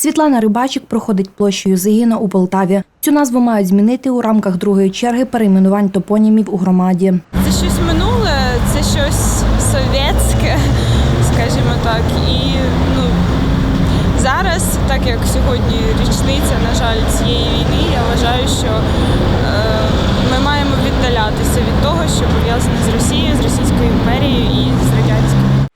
Світлана Рибачик проходить площею Зигіна у Полтаві. Цю назву мають змінити у рамках другої черги перейменувань топонімів у громаді. Це щось минуле, це щось совєтське, скажімо так. І ну, зараз, так як сьогодні річниця, на жаль, цієї війни, я вважаю, що е, ми маємо віддалятися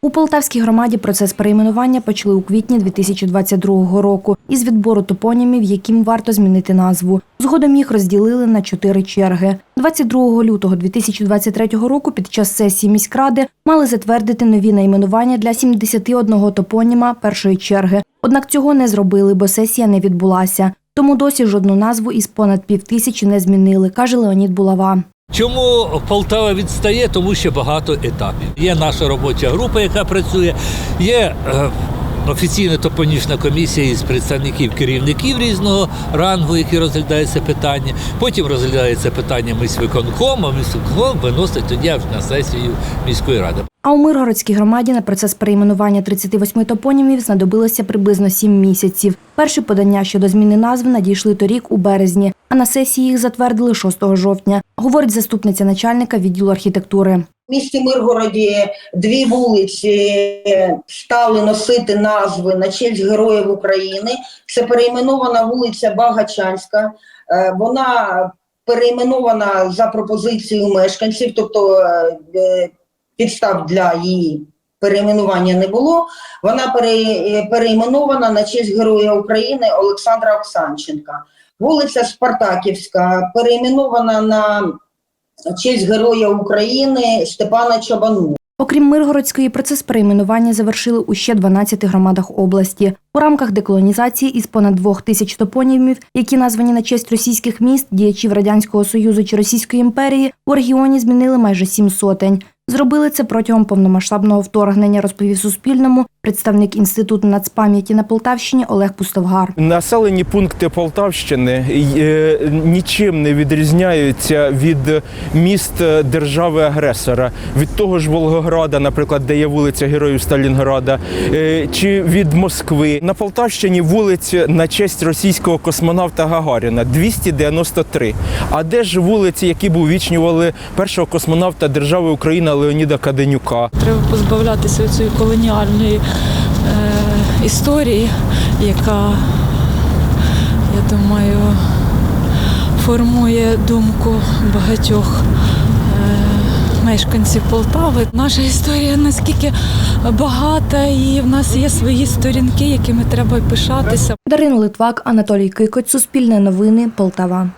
У Полтавській громаді процес перейменування почали у квітні 2022 року із відбору топонімів, яким варто змінити назву. Згодом їх розділили на чотири черги. 22 лютого 2023 року під час сесії міськради мали затвердити нові найменування для 71 топоніма першої черги. Однак цього не зробили, бо сесія не відбулася. Тому досі жодну назву із понад півтисячі не змінили, каже Леонід Булава. Чому Полтава відстає? Тому що багато етапів. Є наша робоча група, яка працює, є е, офіційна топонічна комісія із представників керівників різного рангу, які розглядають це питання. Потім розглядається питання міськвиконкому, а міськвиконком виносить тоді аж на сесію міської ради. А у Миргородській громаді на процес перейменування 38 топонімів знадобилося приблизно 7 місяців. Перші подання щодо зміни назв надійшли торік у березні, а на сесії їх затвердили 6 жовтня, говорить заступниця начальника відділу архітектури. В місті Миргороді дві вулиці стали носити назви на честь Героїв України. Це перейменована вулиця Багачанська. Е, Вона перейменована за пропозицією мешканців, тобто е, е, підстав для її перейменування не було. Вона пере- перейменована на честь Героя України Олександра Оксанченка. Вулиця Спартаківська перейменована на честь Героя України Степана Чабану. Окрім Миргородської, процес перейменування завершили у ще 12 громадах області. У рамках деколонізації із понад двох тисяч топонімів, які названі на честь російських міст, діячів Радянського Союзу чи Російської імперії, у регіоні змінили майже сім сотень. Зробили це протягом повномасштабного вторгнення, розповів Суспільному представник Інституту нацпам'яті на Полтавщині Олег Пустовгар. Населені пункти Полтавщини е, нічим не відрізняються від міст держави-агресора, від того ж Волгограда, наприклад, де є вулиця Героїв Сталінграда, е, чи від Москви. На Полтавщині вулиці на честь російського космонавта Гагаріна 293. А де ж вулиці, які б увічнювали першого космонавта держави Україна Леоніда Каденюка? Треба позбавлятися цієї колоніальної історії, яка, я думаю, формує думку багатьох е, мешканців Полтави. Наша історія наскільки багата, і в нас є свої сторінки, якими треба пишатися. Дарина Литвак, Анатолій Кикоць, Суспільне новини, Полтава.